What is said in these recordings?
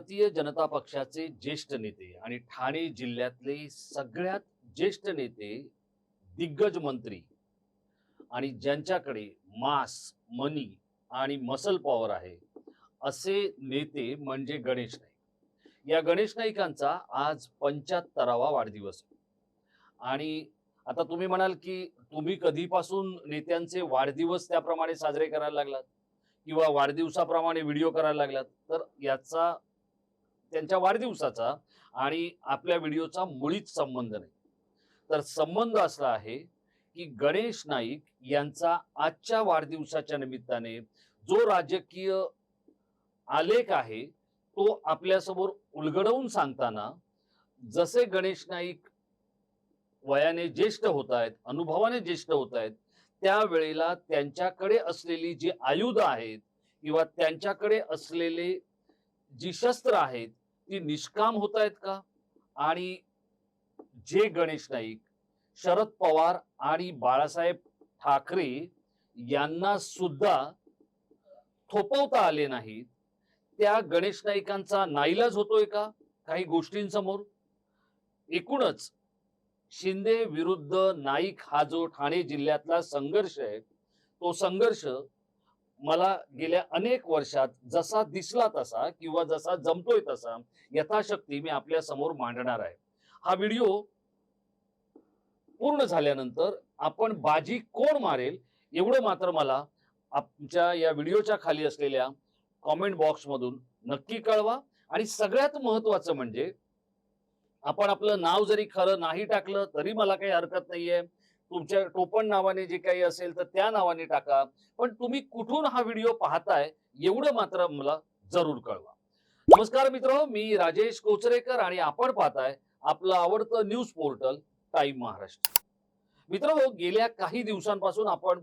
भारतीय जनता पक्षाचे ज्येष्ठ नेते आणि ठाणे जिल्ह्यातले सगळ्यात ज्येष्ठ नेते दिग्गज मंत्री आणि ज्यांच्याकडे मास मनी आणि मसल पॉवर आहे असे नेते म्हणजे गणेश नाईक. या गणेश नाईकांचा आज पंच्याहत्तरावा वाढदिवस आहे. आणि आता तुम्ही म्हणाल की तुम्ही कधीपासून नेत्यांचे वाढदिवस त्याप्रमाणे साजरे करायला लागलात? किंवा वाढदिवसाप्रमाणे व्हिडिओ करायला लागलात? तर याचा त्यांच्या वाढदिवसाचा आणि आपल्या व्हिडिओचा मुळीच संबंध नाही. तर संबंध असला आहे की गणेश नाईक यांचा आजच्या वाढदिवसाच्या निमित्ताने जो राजकीय आलेख आहे तो आपल्यासमोर उलगडवून सांगताना जसे गणेश नाईक वयाने ज्येष्ठ होत आहेत अनुभवाने ज्येष्ठ होत आहेत त्यावेळेला त्यांच्याकडे असलेली जी आयुध आहेत किंवा त्यांच्याकडे असलेले जी शस्त्र आहेत ती निष्काम होत आहेत का? आणि जे गणेश नाईक शरद पवार आणि बाळासाहेब ठाकरे यांना सुद्धा थोपवता आले नाहीत त्या गणेश नाईकांचा नाईलाज होतोय का? काही गोष्टींसमोर? एकूणच शिंदे विरुद्ध नाईक हा जो ठाणे जिल्ह्यातला संघर्ष आहे तो संघर्ष मला गेल्या अनेक वर्षात जसा दिसला तसा किंवा जसा जमतोय तसा यथाशक्ती मी आपल्यासमोर मांडणार आहे. हा व्हिडिओ पूर्ण झाल्यानंतर आपण बाजी कोण मारेल एवढं मात्र मला आमच्या या व्हिडिओच्या खाली असलेल्या कॉमेंट बॉक्समधून नक्की कळवा. आणि सगळ्यात महत्वाचं म्हणजे आपण आपलं नाव जरी खरं नाही टाकलं तरी मला काही हरकत नाहीये. तुमच्या टोपण नावाने जे काही असेल तर त्या नावाने टाका. पण तुम्ही कुठून हा व्हिडिओ पाहताय एवढं मात्र मला जरूर कळवा. नमस्कार मित्र मी राजेश कोचरेकर आणि आपण पाहताय आपलं आवडतं न्यूज पोर्टल टाइम महाराष्ट्र. मित्र हो गेल्या काही दिवसांपासून आपण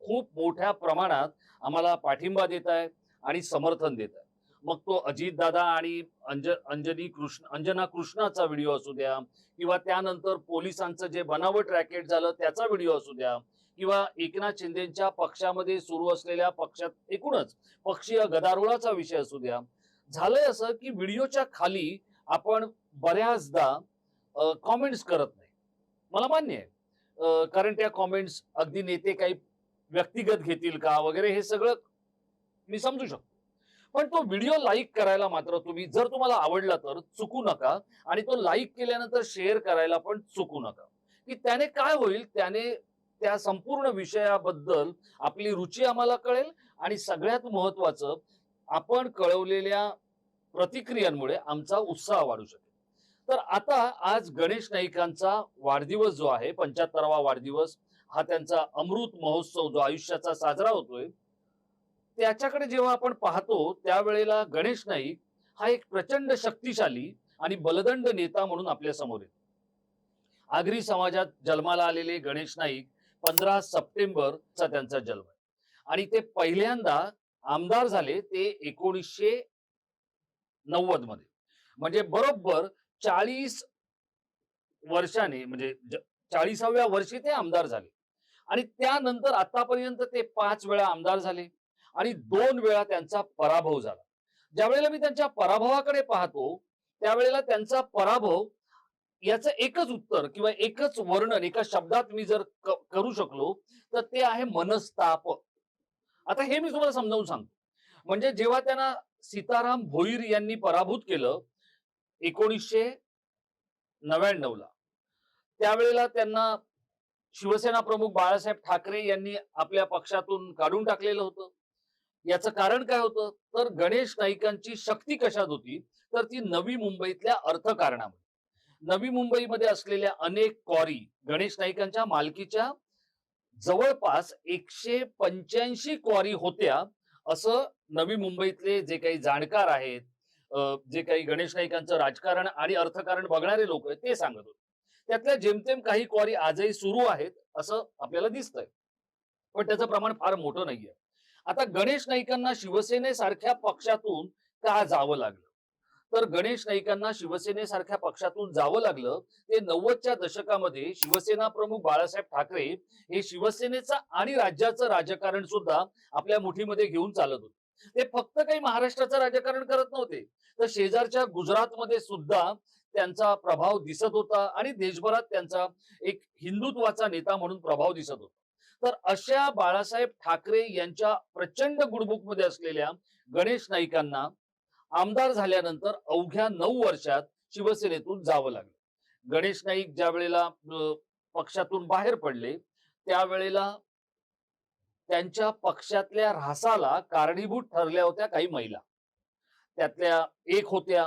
खूप मोठ्या प्रमाणात आम्हाला पाठिंबा देत आहे आणि समर्थन देत आहे मग तो अजितदादा आणि अंज अंजनी कृष्ण अंजना कृष्णाचा व्हिडिओ असू द्या किंवा त्यानंतर पोलिसांचं जे बनावट रॅकेट झालं त्याचा व्हिडिओ असू द्या किंवा एकनाथ शिंदेच्या पक्षामध्ये सुरू असलेल्या पक्षात एकूणच पक्षीय गदारोळाचा विषय असू द्या. झालंय असं की व्हिडिओच्या खाली आपण बऱ्याचदा कॉमेंट्स करत नाही. मला मान्य आहे. कारण त्या कॉमेंट्स अगदी नेते काही व्यक्तिगत घेतील का वगैरे हे सगळं मी समजू शकतो. पण तो व्हिडिओ लाईक करायला मात्र तुम्ही जर तुम्हाला आवडला तर चुकू नका. आणि तो लाईक केल्यानंतर शेअर करायला पण चुकू नका. की त्याने काय होईल? त्याने त्या संपूर्ण विषयाबद्दल आपली रुची आम्हाला कळेल. आणि सगळ्यात महत्वाचं आपण कळवलेल्या प्रतिक्रियांमुळे आमचा उत्साह वाढू शकेल. तर आता आज गणेश नाईकांचा वाढदिवस जो आहे पंच्याहत्तरावा वाढदिवस हा त्यांचा अमृत महोत्सव जो आयुष्याचा साजरा होतोय त्याच्याकडे जेव्हा आपण पाहतो त्यावेळेला गणेश नाईक हा एक प्रचंड शक्तिशाली आणि बलदंड नेता म्हणून आपल्यासमोर येतो. आगरी समाजात जन्माला आलेले गणेश नाईक पंधरा सप्टेंबरचा त्यांचा जन्म आहे. आणि ते पहिल्यांदा आमदार झाले ते एकोणीसशे नव्वदमध्ये. म्हणजे बरोबर चाळीस वर्षाने म्हणजे चाळीसाव्या वर्षी ते आमदार झाले. आणि त्यानंतर आतापर्यंत ते पाच वेळा आमदार झाले. आणि दोन वेळा त्यांचा पराभव झाला. ज्यावेळेला मी त्यांच्या पराभवाकडे पाहतो त्यावेळेला त्यांचा पराभव याचं एकच उत्तर किंवा एकच वर्णन एका शब्दात मी जर करू शकलो तर ते आहे मनस्ताप. आता हे मी तुम्हाला समजावून सांगतो. म्हणजे जेव्हा त्यांना सीताराम भोईर यांनी पराभूत केलं एकोणीसशे नव्याण्णव ला. त्यावेळेला त्यांना शिवसेना प्रमुख बाळासाहेब ठाकरे यांनी आपल्या पक्षातून काढून टाकलेलं होतं. याचं कारण काय होतं? तर गणेश नाईकांची शक्ती कशात होती? तर ती नवी मुंबईतल्या अर्थकारणामध्ये. नवी मुंबईमध्ये असलेल्या अनेक कॉरी गणेश नाईकांच्या मालकीच्या जवळपास एकशे पंच्याऐंशी क्वारी होत्या. असं नवी मुंबईतले जे काही जाणकार आहेत जे काही गणेश नाईकांचं राजकारण आणि अर्थकारण बघणारे लोक आहेत ते सांगत होते. त्यातल्या जेमतेम काही क्वारी आजही सुरू आहेत असं आपल्याला दिसतंय. पण त्याचं प्रमाण फार मोठं नाहीये. आता गणेश नाईकांना शिवसेनेसारख्या पक्षातून का जावं लागलं? तर गणेश नाईकांना शिवसेनेसारख्या पक्षातून जावं लागलं ते नव्वदच्या दशकामध्ये शिवसेना प्रमुख बाळासाहेब ठाकरे हे शिवसेनेचं आणि राज्याचं राजकारण सुद्धा आपल्या मुठीमध्ये घेऊन चालत होते. ते फक्त काही महाराष्ट्राचं राजकारण करत नव्हते तर शेजारच्या गुजरातमध्ये सुद्धा त्यांचा प्रभाव दिसत होता आणि देशभरात त्यांचा एक हिंदुत्वाचा नेता म्हणून प्रभाव दिसत होता. तर अशा बाळासाहेब ठाकरे यांच्या प्रचंड गुडबुकमध्ये असलेल्या गणेश नाईकांना आमदार झाल्यानंतर अवघ्या नऊ वर्षात शिवसेनेतून जावं लागलं. गणेश नाईक ज्या वेळेला पक्षातून बाहेर पडले त्यावेळेला त्यांच्या पक्षातल्या ऱ्हासाला कारणीभूत ठरल्या होत्या काही महिला. त्यातल्या एक होत्या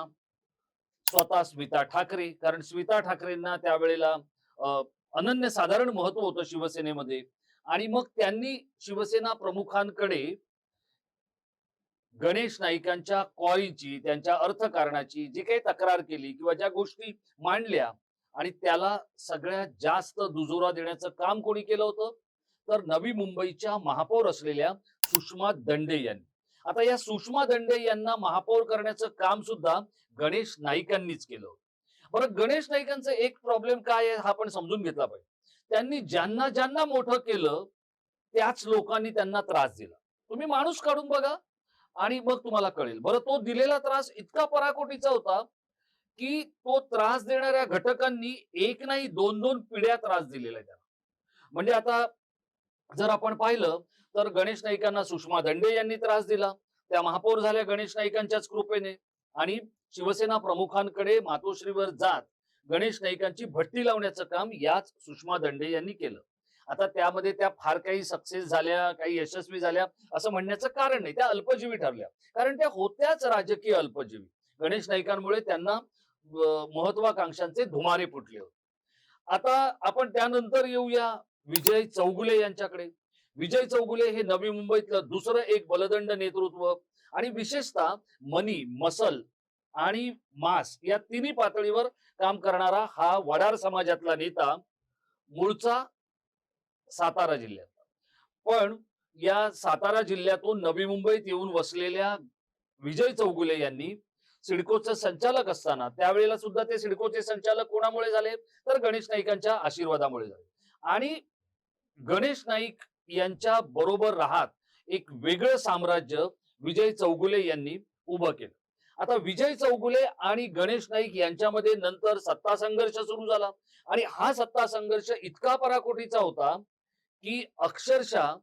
स्वतः स्मिता ठाकरे. कारण स्मिता ठाकरेंना त्यावेळेला अं, अनन्य साधारण महत्त्व होतं शिवसेनेमध्ये. आणि मग त्यांनी शिवसेना प्रमुखांकडे गणेश नाईकांच्या कॉईची त्यांच्या अर्थकारणाची जी काही तक्रार केली किंवा ज्या गोष्टी मांडल्या आणि त्याला सगळ्यात जास्त दुजोरा देण्याचं काम कोणी केलं होतं? तर नवी मुंबईच्या महापौर असलेल्या सुषमा दंडे यांनी. आता या सुषमा दंडे यांना महापौर करण्याचं काम सुद्धा गणेश नाईकांनीच केलं. बरं गणेश नाईकांचं एक प्रॉब्लेम काय आहे हा आपण समजून घेतला पाहिजे. त्यांनी ज्यांना ज्यांना मोठं केलं त्याच लोकांनी त्यांना त्रास दिला. तुम्ही माणूस काढून बघा आणि मग तुम्हाला कळेल. बरं तो दिलेला त्रास इतका पराकोटीचा होता की तो त्रास देणाऱ्या घटकांनी एक नाही दोन दोन पिढ्या त्रास दिलेला आहे त्यांना म्हणजे आता जर आपण पाहिलं तर गणेश नाईकांना सुषमा दंडे यांनी त्रास दिला. त्या महापौर झाल्या गणेश नाईकांच्याच कृपेने. आणि शिवसेना प्रमुखांकडे मातोश्रीवर जात गणेश नाईकांची भट्टी लावण्याचं काम याच सुषमा दंडे यांनी केलं. आता त्यामध्ये त्या फार काही सक्सेस झाल्या काही यशस्वी झाल्या असं म्हणण्याचं कारण नाही. त्या अल्पजीवी ठरल्या. कारण त्या होत्याच राजकीय अल्पजीवी. गणेश नाईकांमुळे त्यांना महत्वाकांक्षांचे धुमारे फुटले होते. आता आपण त्यानंतर येऊया विजय चौगुले यांच्याकडे. विजय चौगुले हे नवी मुंबईतलं दुसरं एक बलदंड नेतृत्व आणि विशेषतः मनी मसल आणि मास या तिन्ही पातळीवर काम करणारा हा वडार समाजातला नेता मूळचा सातारा जिल्ह्यात. पण या सातारा जिल्ह्यातून नवी मुंबईत येऊन वसलेल्या विजय चौगुले यांनी सिडकोचं संचालक असताना त्यावेळेला सुद्धा ते सिडकोचे संचालक कोणामुळे झाले? तर गणेश नाईकांच्या आशीर्वादामुळे झाले. आणि गणेश नाईक यांच्या बरोबर राहत एक वेगळं साम्राज्य विजय चौगुले यांनी उभं केलं. आता विजय चौगुले आणि गणेश नाईक यांच्यामध्ये नंतर सत्ता संघर्ष सुरू झाला. आणि हा सत्ता संघर्ष इतका पराकोटीचा होता की अक्षरशः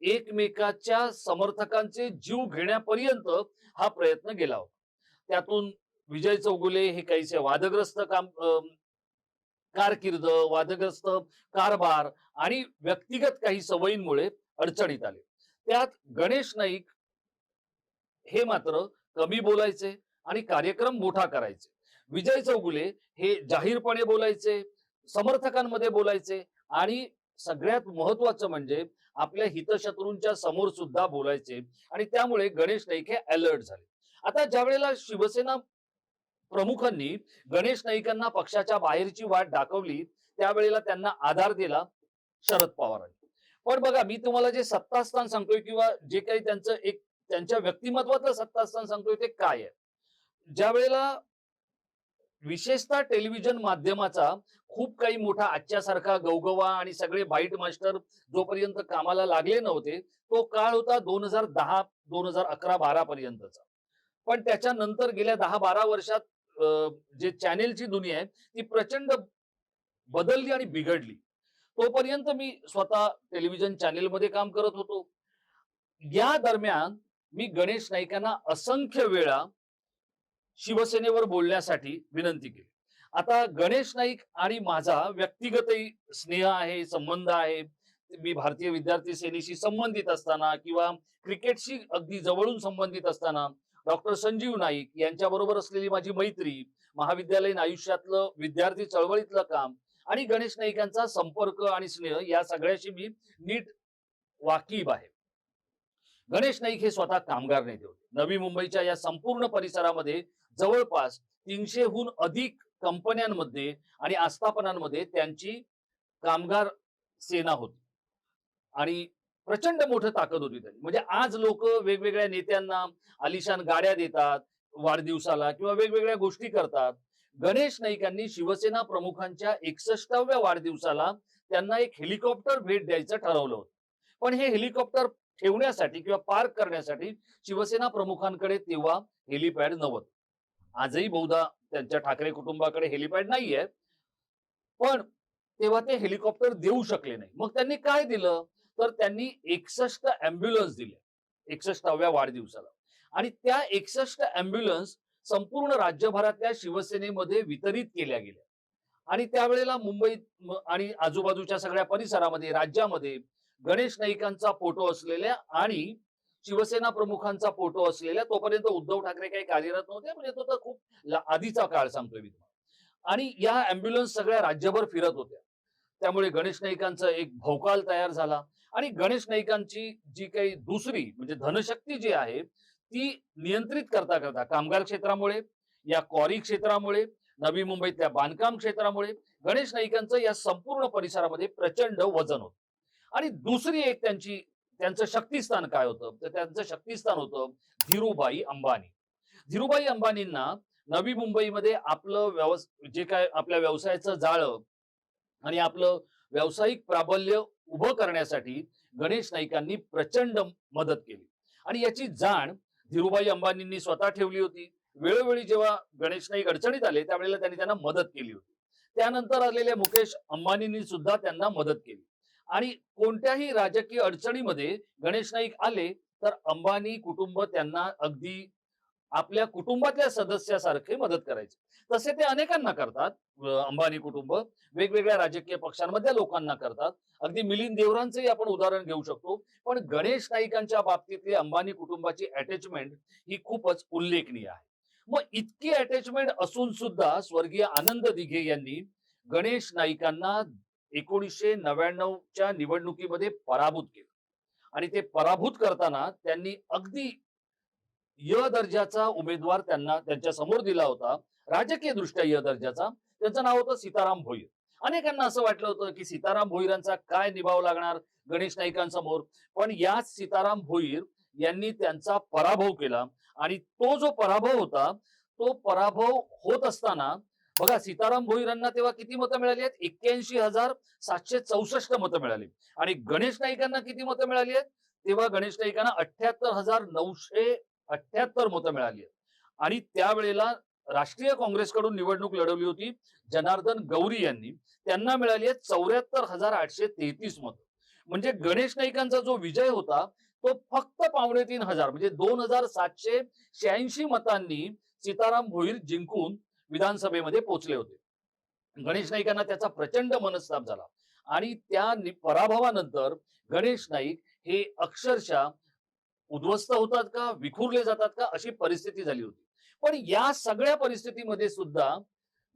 एकमेकाच्या समर्थकांचे जीव घेण्यापर्यंत हा प्रयत्न गेला होता. त्यातून विजय चौगुले हे काहीसे वादग्रस्त काम अं, कारकीर्द वादग्रस्त कारभार आणि व्यक्तिगत काही सवयींमुळे अडचणीत आले. त्यात गणेश नाईक हे मात्र कमी बोलायचे आणि कार्यक्रम मोठा करायचे. विजय चौगुले हे जाहीरपणे बोलायचे समर्थकांमध्ये बोलायचे आणि सगळ्यात महत्वाचं म्हणजे आपल्या हितशत्रूंच्या समोर सुद्धा बोलायचे आणि त्यामुळे गणेश नाईक हे अलर्ट झाले. आता ज्या वेळेला शिवसेना प्रमुखांनी गणेश नाईकांना पक्षाच्या बाहेरची वाट दाखवली त्यावेळेला त्यांना आधार दिला शरद पवारांनी. पण बघा मी तुम्हाला जे सत्तास्थान सांगतोय किंवा जे काही त्यांचं एक त्यांच्या व्यक्तिमत्वातलं सत्तास्थान सांगतोय ते काय आहे? ज्या वेळेला विशेषतः टेलिव्हिजन माध्यमाचा खूप काही मोठा आजच्यासारखा गवगवा आणि सगळे बाईट मास्टर जोपर्यंत कामाला लागले नव्हते तो काळ होता दोन हजार दहा दोन हजार अकरा बारा पर्यंतचा. पण त्याच्यानंतर गेल्या दहा बारा वर्षात जे चॅनेलची दुनिया आहे ती प्रचंड बदलली आणि बिघडली. तोपर्यंत मी स्वतः टेलिव्हिजन चॅनेलमध्ये काम करत होतो. या दरम्यान मी गणेश नाईकांना असंख्य वेळा शिवसेनेवर बोलण्यासाठी विनंती केली. आता गणेश नाईक आणि माझा व्यक्तिगतही स्नेह आहे संबंध आहे मी भारतीय विद्यार्थी सेनेशी संबंधित असताना किंवा क्रिकेटशी अगदी जवळून संबंधित असताना डॉक्टर संजीव नाईक यांच्याबरोबर असलेली माझी मैत्री महाविद्यालयीन आयुष्यातलं विद्यार्थी चळवळीतलं काम आणि गणेश नाईकांचा संपर्क आणि स्नेह या सगळ्याशी मी नीट वाकीब आहे. गणेश नाईक हे स्वतः कामगार नेते होते. नवी मुंबईच्या या संपूर्ण परिसरामध्ये जवळपास तीनशेहून अधिक कंपन्यांमध्ये आणि आस्थापनांमध्ये त्यांची कामगार सेना होती. आणि प्रचंड मोठं ताकद होती त्यांनी म्हणजे आज लोक वेगवेगळ्या नेत्यांना आलिशान गाड्या देतात वाढदिवसाला किंवा वेगवेगळ्या गोष्टी करतात. गणेश नाईकांनी शिवसेना प्रमुखांच्या एकसष्टाव्या वाढदिवसाला त्यांना एक हेलिकॉप्टर भेट द्यायचं ठरवलं होतं. पण हे हेलिकॉप्टर ठेवण्यासाठी किंवा पार्क करण्यासाठी शिवसेना प्रमुखांकडे तेव्हा हेलिपॅड नव्हतं. आजही बहुधा त्यांच्या ठाकरे कुटुंबाकडे हेलिपॅड नाहीये. पण तेव्हा ते हेलिकॉप्टर देऊ शकले नाही. मग त्यांनी काय दिलं? तर त्यांनी एकसष्ट अँब्युलन्स दिले. एकसष्टाव्या वाढदिवसाला. आणि त्या एकसष्ट अँब्युलन्स संपूर्ण राज्यभरातल्या शिवसेनेमध्ये वितरित केल्या गेल्या. आणि त्यावेळेला मुंबईत आणि आजूबाजूच्या सगळ्या परिसरामध्ये राज्यामध्ये गणेश नाईकांचा फोटो असलेल्या आणि शिवसेना प्रमुखांचा फोटो असलेल्या तोपर्यंत उद्धव ठाकरे काही कार्यरत नव्हते म्हणजे तो तर खूप आधीचा काळ सांगतोय मी तुम्हाला. आणि या अँब्युलन्स सगळ्या राज्यभर फिरत होत्या. त्यामुळे गणेश नाईकांचा एक भोकाल तयार झाला. आणि गणेश नाईकांची जी काही दुसरी म्हणजे धनशक्ती जी आहे ती नियंत्रित करता करता कामगार क्षेत्रामुळे या क्वारी क्षेत्रामुळे नवी मुंबईतल्या बांधकाम क्षेत्रामुळे गणेश नाईकांचं या संपूर्ण परिसरामध्ये प्रचंड वजन होतं. आणि दुसरी एक त्यांची त्यांचं शक्तिस्थान काय होतं? तर त्यांचं शक्तिस्थान होतं धीरूभाई अंबानी. धीरूभाई अंबानींना नवी मुंबईमध्ये आपलं व्यवस जे काय आपल्या व्यवसायाचं जाळं आणि आपलं व्यावसायिक प्राबल्य उभं करण्यासाठी गणेश नाईकांनी प्रचंड मदत केली. आणि याची जाण धीरूभाई अंबानींनी स्वतः ठेवली होती. वेळोवेळी जेव्हा गणेश नाईक अडचणीत आले त्यावेळेला त्यांनी त्यांना मदत केली होती. त्यानंतर आलेल्या मुकेश अंबानींनी सुद्धा त्यांना मदत केली. आणि कोणत्याही राजकीय अडचणीमध्ये गणेश नाईक आले तर अंबानी कुटुंब त्यांना अगदी आपल्या कुटुंबातल्या सदस्यासारखे मदत करायचे. तसे ते अनेकांना करतात. अंबानी कुटुंब वेगवेगळ्या राजकीय पक्षांमधल्या लोकांना करतात. अगदी मिलिंद देवरांचंही आपण उदाहरण घेऊ शकतो. पण गणेश नाईकांच्या बाबतीतली अंबानी कुटुंबाची अटॅचमेंट ही खूपच उल्लेखनीय आहे. मग इतकी अटॅचमेंट असून सुद्धा स्वर्गीय आनंद दिघे यांनी गणेश नाईकांना एकोणीसशे नव्याण्णवच्या निवडणुकीमध्ये पराभूत केलं. आणि ते पराभूत करताना त्यांनी अगदी य दर्जाचा उमेदवार त्यांना त्यांच्यासमोर दिला होता. राजकीय दृष्ट्या य दर्जाचा. त्यांचं नाव होतं सीताराम भोईर. अनेकांना असं वाटलं होतं की सीताराम भोईरांचा काय निभाव लागणार गणेश नाईकांसमोर? पण याच सीताराम भोईर यांनी त्यांचा पराभव केला. आणि तो जो पराभव होता तो पराभव होत असताना बघा सीताराम भोईरांना तेव्हा किती मतं मिळाली आहेत? एक्क्याऐंशी हजार सातशे चौसष्ट मतं मिळाली. आणि गणेश नाईकांना किती मतं मिळाली आहेत? तेव्हा गणेश नाईकांना अठ्याहत्तर हजार नऊशे अठ्याहत्तर मतं मिळाली आहेत. आणि त्यावेळेला राष्ट्रीय काँग्रेसकडून निवडणूक लढवली होती जनार्दन गौरी यांनी. त्यांना मिळाली आहेत चौऱ्याहत्तर हजार आठशे तेहतीस मतं. म्हणजे गणेश नाईकांचा जो विजय होता तो फक्त पावणे तीन हजार म्हणजे दोन हजार सातशे शहाऐंशी मतांनी सीताराम भोईर जिंकून विधानसभेमध्ये पोहोचले होते. गणेश नाईकांना त्याचा प्रचंड मनस्ताप झाला. आणि त्या पराभवानंतर गणेश नाईक हे अक्षरशः उद्ध्वस्त होतात का विखुरले जातात का अशी परिस्थिती झाली होती. पण या सगळ्या परिस्थितीमध्ये सुद्धा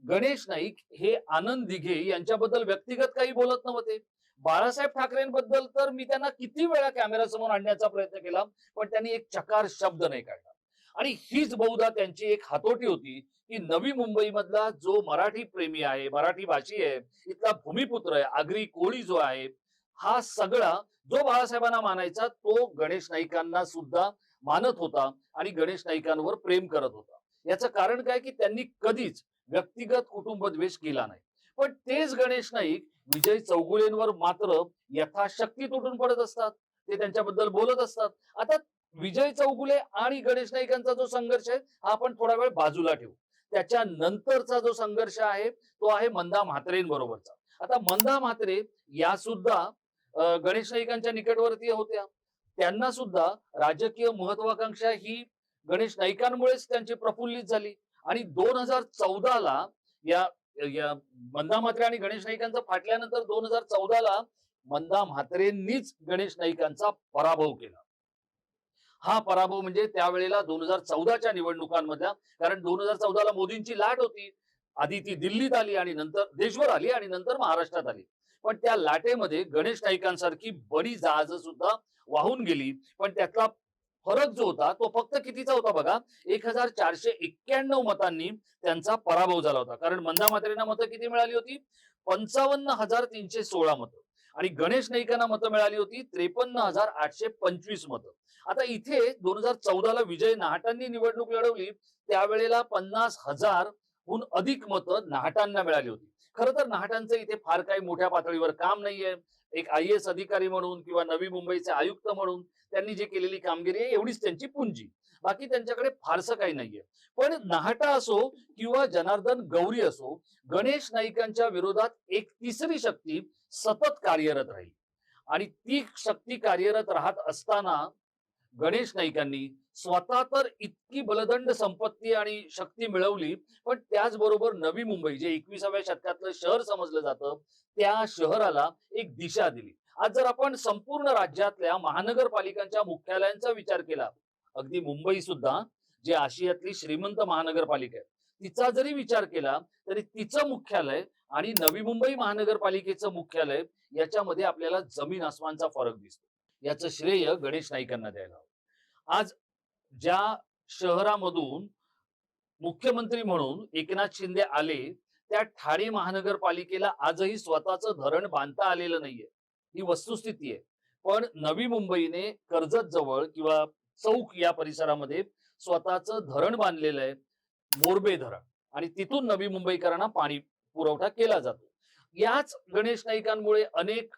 गणेश नाईक हे आनंद दिघे यांच्याबद्दल व्यक्तिगत काही बोलत नव्हते. बाळासाहेब ठाकरेंबद्दल तर मी त्यांना किती वेळा कॅमेरा समोर आणण्याचा प्रयत्न केला पण त्यांनी एक चकार शब्द नाही काढला. आणि हीच बहुधा त्यांची एक हातोटी होती की नवी मुंबई मधला जो मराठी प्रेमी आहे मराठी भाषी आहे इथला भूमिपुत्र आहे आगरी कोळी जो आहे हा सगळा जो बाळासाहेबांना मानायचा तो गणेश नाईकांना सुद्धा मानत होता आणि गणेश नाईकांवर प्रेम करत होता. याचं कारण काय की त्यांनी कधीच व्यक्तिगत कुटुंब द्वेष केला नाही. पण तेच गणेश नाईक विजय चौगुलेंवर मात्र यथाशक्ती तुटून पडत असतात. ते त्यांच्याबद्दल बोलत असतात. आता विजय चौगुले आणि गणेश नाईकांचा जो संघर्ष आहे हा आपण थोडा वेळ बाजूला ठेवू. त्याच्या नंतरचा जो संघर्ष आहे तो आहे मंदा म्हात्रेंबरोबरचा. आता मंदा म्हात्रे या सुद्धा गणेश नाईकांच्या निकटवर्ती होत्या. त्यांना सुद्धा राजकीय महत्वाकांक्षा ही गणेश नाईकांमुळेच त्यांची प्रफुल्लित झाली. आणि दोन हजार चौदाला या या मंदा म्हात्रे आणि गणेश नाईकांचा फाटल्यानंतर दोन हजार चौदाला मंदा म्हात्रेंनीच गणेश नाईकांचा पराभव केला. हा पराभव म्हणजे त्यावेळेला दोन हजार चौदाच्या निवडणुकांमधल्या कारण दोन हजार चौदाला मोदींची लाट होती. आधी ती दिल्लीत आली आणि नंतर देशभर आली आणि नंतर महाराष्ट्रात आली. पण त्या लाटेमध्ये गणेश नाईकांसारखी बडी जहाज सुद्धा वाहून गेली. पण त्यातला फरक जो होता तो फक्त कितीचा होता बघा? एक हजार चारशे एक्क्याण्णव मतांनी त्यांचा पराभव झाला होता. कारण मंदा मात्रेंना मतं किती मिळाली होती? पंचावन्न हजार तीनशे सोळा मतं. आणि गणेश नाईकांना मतं मिळाली होती त्रेपन्न हजार आठशे पंचवीस मतं. आता इथे दोन हजार चौदाला विजय नाहटांनी निवडणूक लढवली त्यावेळेला पन्नास हजार हून अधिक मतं नाहटांना मिळाली होती. खरं तर नाहटांचं इथे फार काही मोठ्या पातळीवर काम नाहीये. एक आय एस अधिकारी म्हणून किंवा नवी मुंबईचे आयुक्त म्हणून त्यांनी जे केलेली कामगिरी आहे एवढीच त्यांची पुंजी. बाकी त्यांच्याकडे फारसं काही नाहीये. पण नाहटा असो किंवा जनार्दन गौरी असो गणेश नाईकांच्या विरोधात एक तिसरी शक्ती सतत कार्यरत राहील. आणि ती शक्ती कार्यरत राहत असताना गणेश नाईकांनी स्वतः तर इतकी बलदंड संपत्ती आणि शक्ती मिळवली पण त्याचबरोबर नवी मुंबई जे एकविसाव्या शतकातलं शहर समजलं जातं त्या शहराला एक दिशा दिली. आज जर आपण संपूर्ण राज्यातल्या महानगरपालिकांच्या मुख्यालयांचा विचार केला अगदी मुंबई सुद्धा जे आशियातली श्रीमंत महानगरपालिका आहे तिचा जरी विचार केला तरी तिचं मुख्यालय आणि नवी मुंबई महानगरपालिकेचं मुख्यालय याच्यामध्ये आपल्याला जमीन आसमानचा फरक दिसतो. याचं श्रेय गणेश नाईकांना द्यायला हवं. आज ज्या शहरामधून मुख्यमंत्री म्हणून एकनाथ शिंदे आले त्या ठाणे महानगरपालिकेला आजही स्वतःचं धरण बांधता आलेलं नाहीये. ही वस्तुस्थिती आहे. पण नवी मुंबईने कर्जत जवळ किंवा चौक या परिसरामध्ये स्वतःचं धरण बांधलेलं आहे. मोरबे धरण. आणि तिथून नवी मुंबईकरांना पाणी पुरवठा केला जातो. याच गणेश नाईकांमुळे अनेक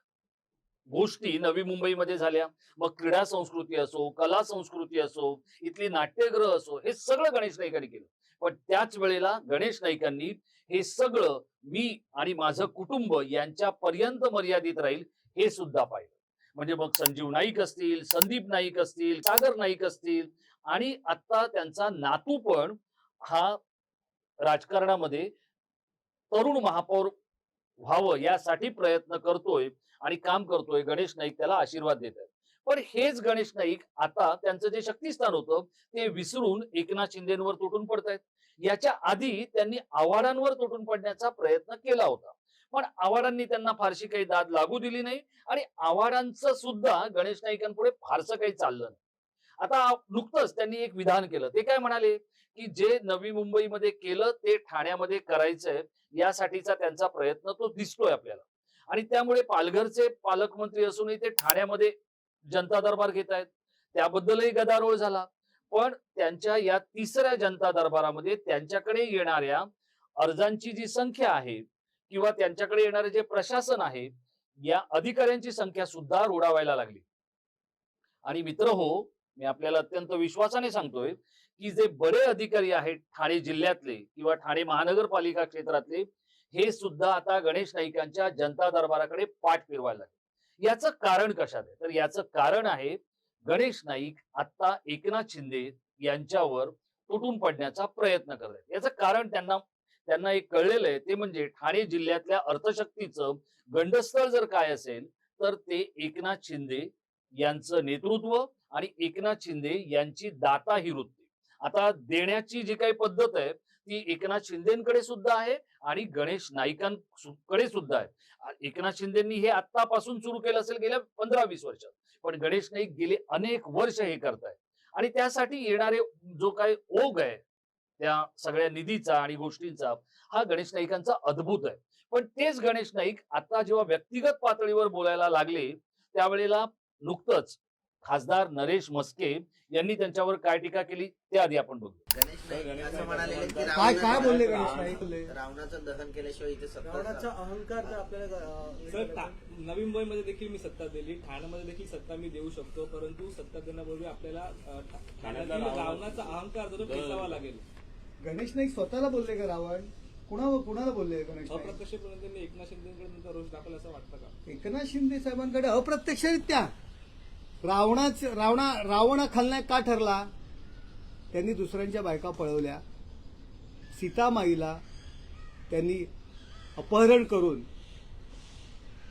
गोष्टी नवी मुंबईमध्ये झाल्या. मग क्रीडा संस्कृती असो कला संस्कृती असो इथली नाट्यगृह असो हे सगळं गणेश नाईकांनी केलं. पण त्याच वेळेला गणेश नाईकांनी हे सगळं मी आणि माझं कुटुंब यांच्या पर्यंत मर्यादित राहील हे सुद्धा पाहिलं. म्हणजे मग संजीव नाईक असतील संदीप नाईक असतील सागर नाईक असतील आणि आता त्यांचा नातू पण हा राजकारणामध्ये तरुण महापौर व्हावं यासाठी प्रयत्न करतोय आणि काम करतोय. गणेश नाईक त्याला आशीर्वाद देत आहेत. पण हेच गणेश नाईक आता त्यांचं जे शक्तिस्थान होतं ते विसरून एकनाथ शिंदेवर तुटून पडतायत. याच्या आधी त्यांनी आव्हाडांवर तुटून पडण्याचा प्रयत्न केला होता. पण आव्हाडांनी त्यांना फारशी काही दाद लागू दिली नाही आणि आव्हाडांचं सुद्धा गणेश नाईकांपुढे फारसं काही चाललं नाही. आता नुकतंच त्यांनी एक विधान केलं. ते काय म्हणाले? की जे नवी मुंबईमध्ये केलं ते ठाण्यामध्ये करायचंय यासाठीचा त्यांचा प्रयत्न तो दिसतोय आपल्याला. आणि त्यामुळे पालघरचे पालकमंत्री असूनही ते ठाण्यामध्ये जनता दरबार घेत आहेत. त्याबद्दलही गदारोळ झाला. पण त्यांच्या या तिसऱ्या जनता दरबारामध्ये त्यांच्याकडे येणाऱ्या अर्जांची जी संख्या आहे किंवा त्यांच्याकडे येणारे जे प्रशासन आहे या अधिकाऱ्यांची संख्या सुद्धा रोडावायला लागली. आणि मित्र हो मी आपल्याला अत्यंत विश्वासाने सांगतोय की जे बडे अधिकारी आहेत ठाणे जिल्ह्यातले किंवा ठाणे महानगरपालिका क्षेत्रातले हे सुद्धा आता गणेश नाईकांच्या जनता दरबाराकडे पाठ फिरवायला लागले. याचं कारण कशात आहे? तर याचं कारण आहे गणेश नाईक आता एकनाथ शिंदे यांच्यावर तुटून पडण्याचा प्रयत्न करत आहेत. याचं कारण त्यांना त्यांना एक कळलेलं आहे. ते म्हणजे ठाणे जिल्ह्यातल्या अर्थशक्तीचं गंडस्थळ जर काय असेल तर ते एकनाथ शिंदे यांचं नेतृत्व आणि एकनाथ शिंदे यांची दाता ही वृत्ती. आता देण्याची जी काही पद्धत आहे ती एकनाथ शिंदेकडे सुद्धा आहे आणि गणेश नाईकांकडे सुद्धा आहे. एकनाथ शिंदेनी हे आतापासून सुरू केलं असेल गेल्या पंधरा वीस वर्षात. पण गणेश नाईक गेले अनेक वर्ष हे करतायत. आणि त्यासाठी येणारे जो काही ओघ आहे त्या सगळ्या निधीचा आणि गोष्टींचा हा गणेश नाईकांचा अद्भुत आहे. पण तेच गणेश नाईक आता जेव्हा व्यक्तिगत पातळीवर बोलायला लागले त्यावेळेला नुकतंच खासदार नरेश मस्के यांनी त्यांच्यावर काय टीका केली ते आधी आपण बघू. काय- काय बोलले गणेश नाईक बोलले रावणाचं दहन केल्याशिवाय इथे सत्ता रावणाचा अहंकार तर आपल्याला नवी मुंबईमध्ये देखील मी सत्ता दिली ठाण्यामध्ये देखील सत्ता मी देऊ शकतो परंतु सत्ता देण्यापूर्वी आपल्याला अं, ठा- ठाण्यातील रावणाचा अहंकार जो तो पेचावा लागेल. गणेश नाईक स्वतःला बोलले का रावण? कुणा कुणाला बोलले गणेश नाईक? अप्रत्यक्षपणे त्यांनी एकनाथ शिंदेकडे त्यांचा रोष दाखल असं वाटतं का? एकनाथ शिंदे साहेबांकडे अप्रत्यक्षरित्या रावणाच रावणा रावण हा खलनायक का ठरला? त्यांनी दुसऱ्यांच्या बायका पळवल्या. सीतामाईला त्यांनी अपहरण करून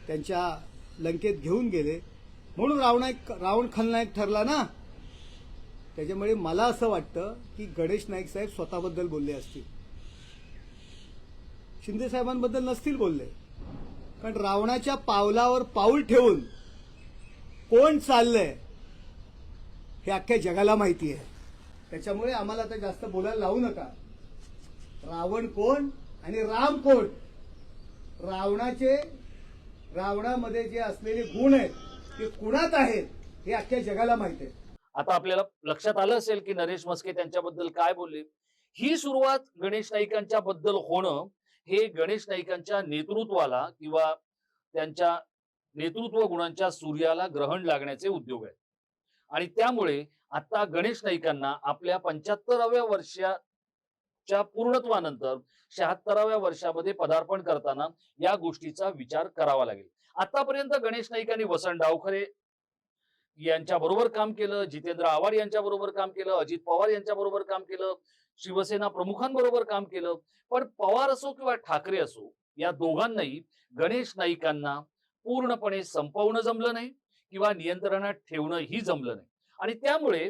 त्यांच्या लंकेत घेऊन गेले. म्हणून रावणायक रावण खलनायक ठरला ना? त्याच्यामुळे मला असं वाटतं की गणेश नाईक साहेब स्वतःबद्दल बोलले असतील. शिंदे साहेबांबद्दल नसतील बोलले. कारण रावणाच्या पावलावर पाऊल ठेवून कोण चाललंय हे अख्ख्या जगाला माहिती आहे. त्याच्यामुळे आम्हाला आता जास्त बोलायला लावू नका. रावण कोण आणि राम कोण? रावणाचे रावणामध्ये जे असलेले गुण आहेत ते कुणात आहेत हे अख्ख्या जगाला माहिती आहे. आता आपल्याला लक्षात आलं असेल की नरेश मस्के त्यांच्याबद्दल काय बोलले? ही सुरुवात गणेश नाईकांच्या बद्दल होणं हे गणेश नाईकांच्या नेतृत्वाला किंवा त्यांच्या नेतृत्व गुणांच्या सूर्याला ग्रहण लागण्याचे उद्योग आहेत. आणि त्यामुळे आता गणेश नाईकांना आपल्या पंच्याहत्तराव्या वर्षाच्या पूर्णत्वानंतर शहात्तराव्या वर्षामध्ये पदार्पण करताना या गोष्टीचा विचार करावा लागेल. आतापर्यंत गणेश नाईकांनी वसंत डावखरे यांच्या बरोबर काम केलं जितेंद्र आव्हाड यांच्या बरोबर काम केलं अजित पवार यांच्या बरोबर काम केलं शिवसेना प्रमुखांबरोबर काम केलं पण पवार असो किंवा ठाकरे असो या दोघांनाही गणेश नाईकांना पूर्णपणे संपवणं जमलं नाही किंवा नियंत्रणात ठेवणं ही जमलं नाही आणि त्यामुळे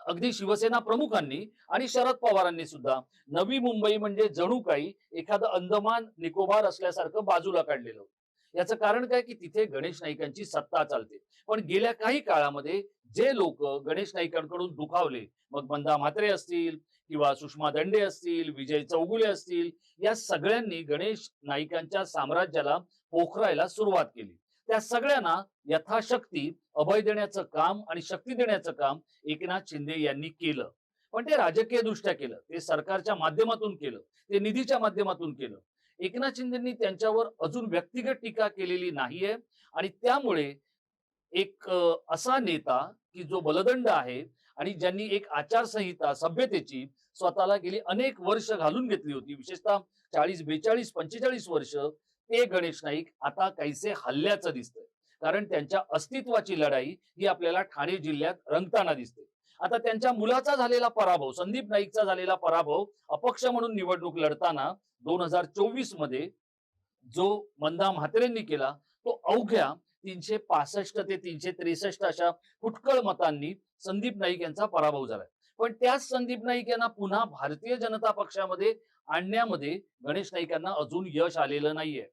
अगदी शिवसेना प्रमुखांनी आणि शरद पवारांनी सुद्धा नवी मुंबई म्हणजे जणू काही एखादं अंदमान निकोबार असल्यासारखं बाजूला काढलेलं होतं. याचं कारण काय की तिथे गणेश नाईकांची सत्ता चालते. पण गेल्या काही काळामध्ये जे लोक गणेश नाईकांकडून दुखावले मग मंदा म्हात्रे असतील किंवा सुषमा दंडे असतील विजय चौगुले असतील या सगळ्यांनी गणेश नाईकांच्या साम्राज्याला पोखरायला सुरुवात केली. त्या सगळ्यांना यथाशक्ती अभय देण्याचं काम आणि शक्ती देण्याचं काम एकनाथ शिंदे यांनी केलं. पण ते राजकीय दृष्ट्या केलं ते सरकारच्या माध्यमातून केलं ते निधीच्या माध्यमातून केलं. एकनाथ शिंदेनी त्यांच्यावर अजून व्यक्तिगत टीका केलेली नाहीये. आणि त्यामुळे एक असा नेता की जो बलदंड आहे आणि ज्यांनी एक आचारसंहिता सभ्यतेची स्वतःला गेली अनेक वर्ष घालून घेतली होती विशेषतः चाळीस बेचाळीस पंचेचाळीस वर्ष ते गणेश नाईक आता काहीसे हल्ल्याचं दिसतंय. कारण त्यांच्या अस्तित्वाची लढाई ही आपल्याला ठाणे जिल्ह्यात रंगताना दिसते. आता त्यांच्या मुलाचा झालेला पराभव संदीप नाईकचा झालेला पराभव अपक्ष म्हणून निवडणूक लढताना दोन हजार चोवीसमध्ये जो मंदा म्हात्रेंनी केला तो अवघ्या तीनशे पासष्ट ते तीनशे त्रेसष्ट अशा फुटकळ मतांनी संदीप नाईक यांचा पराभव झालाय. पण त्याच संदीप नाईक यांना पुन्हा भारतीय जनता पक्षामध्ये आणण्यामध्ये गणेश नाईकांना अजून यश आलेलं नाहीये.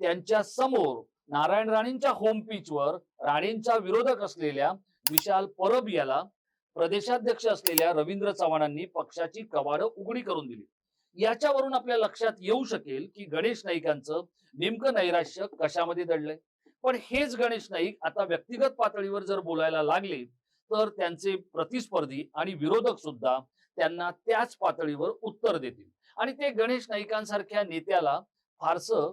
त्यांच्यासमोर नारायण राणेंच्या होम पिचवर राणेंच्या विरोधक असलेल्या विशाल परब याला प्रदेशाध्यक्ष असलेल्या रवींद्र चव्हाणांनी पक्षाची कवाडं उघडी करून दिली. याच्यावरून आपल्या लक्षात येऊ शकेल की गणेश नाईकांचं नेमकं नैराश्य कशामध्ये दडलंय? पण हेच गणेश नाईक आता व्यक्तिगत पातळीवर जर बोलायला लागले तर त्यांचे प्रतिस्पर्धी आणि विरोधक सुद्धा त्यांना त्याच पातळीवर उत्तर देतील. आणि ते गणेश नाईकांसारख्या नेत्याला फारसं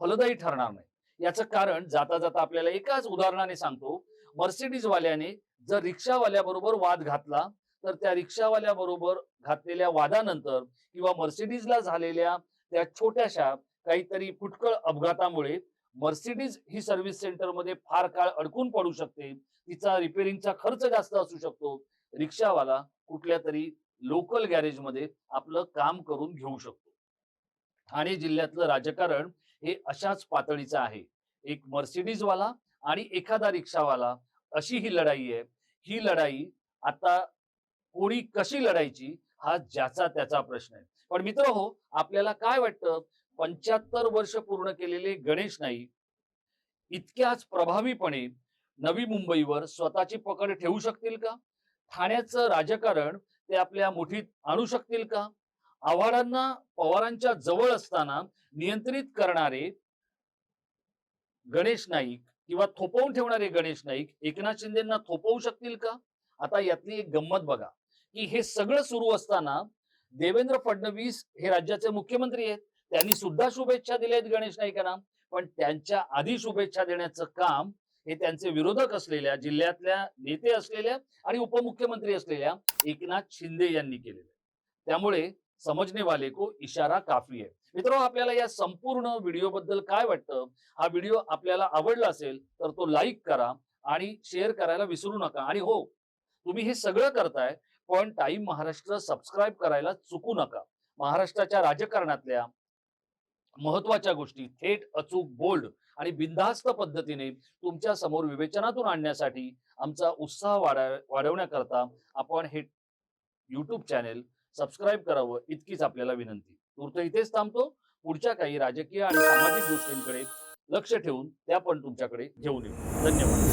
फलदायी ठरणार नाही. याचं कारण जाता जाता आपल्याला एकाच उदाहरणाने सांगतो. मर्सिडीज वाल्याने जर रिक्षावाल्याबरोबर वाद घातला तर त्या रिक्षावाल्याबरोबर घातलेल्या वादानंतर किंवा मर्सिडीजला झालेल्या त्या छोट्याशा काहीतरी फुटकळ अपघातामुळे मर्सिडीज ही सर्व्हिस सेंटरमध्ये फार काळ अडकून पडू शकते. तिचा रिपेरिंगचा खर्च जास्त असू शकतो. रिक्षावाला कुठल्या तरी लोकल गॅरेजमध्ये आपलं काम करून घेऊ शकतो. ठाणे जिल्ह्यातलं राजकारण हे अशाच पातळीचं आहे. एक मर्सिडीज वाला आणि एखादा रिक्षावाला अशी ही लढाई आहे. ही लढाई आता कोणी कशी लढायची हा ज्याचा त्याचा प्रश्न आहे. पण मित्र हो आपल्याला काय वाटतं? पंच्याहत्तर वर्ष पूर्ण केलेले गणेश नाईक इतक्याच प्रभावीपणे नवी मुंबईवर स्वतःची पकड ठेवू शकतील का? ठाण्याचं राजकारण ते आपल्या मुठीत आणू शकतील का? आव्हाडांना पवारांच्या जवळ असताना नियंत्रित करणारे गणेश नाईक किंवा थोपवून ठेवणारे गणेश नाईक एकनाथ शिंदेना थोपवू शकतील का? आता यातली एक गंमत बघा की हे सगळं सुरू असताना देवेंद्र फडणवीस हे राज्याचे मुख्यमंत्री आहेत. त्यांनी सुद्धा शुभेच्छा दिल्या आहेत गणेश नाईकांना पण त्यांच्या आधी शुभेच्छा देण्याचं काम हे त्यांचे विरोधक असलेल्या जिल्ह्यातल्या नेते असलेल्या आणि उपमुख्यमंत्री असलेल्या एकनाथ शिंदे यांनी केलेलं त्यामुळे समजने वाले को इशारा काफी आहे मित्रांनो आपल्याला या संपूर्ण व्हिडिओ बद्दल काय वाटतं? हा व्हिडिओ आपल्याला आवडला असेल तर तो लाईक करा आणि शेअर करायला विसरू नका. आणि हो तुम्ही हे सगळं करताय पण टाइम महाराष्ट्र सबस्क्राईब करायला चुकू नका. महाराष्ट्राच्या राजकारणातल्या महत्त्वाच्या गोष्टी थेट अचूक बोल्ड आणि बिनधास्त पद्धतीने तुमच्यासमोर विवेचनातून आणण्यासाठी आमचा उत्साह वाढा वाढवण्याकरता आपण हे युट्यूब चॅनेल सबस्क्राईब करावं इतकीच आपल्याला विनंती. तूर्त इथेच थांबतो. पुढच्या काही राजकीय आणि सामाजिक गोष्टींकडे लक्ष ठेवून त्या पण तुमच्याकडे घेऊन येऊ. धन्यवाद.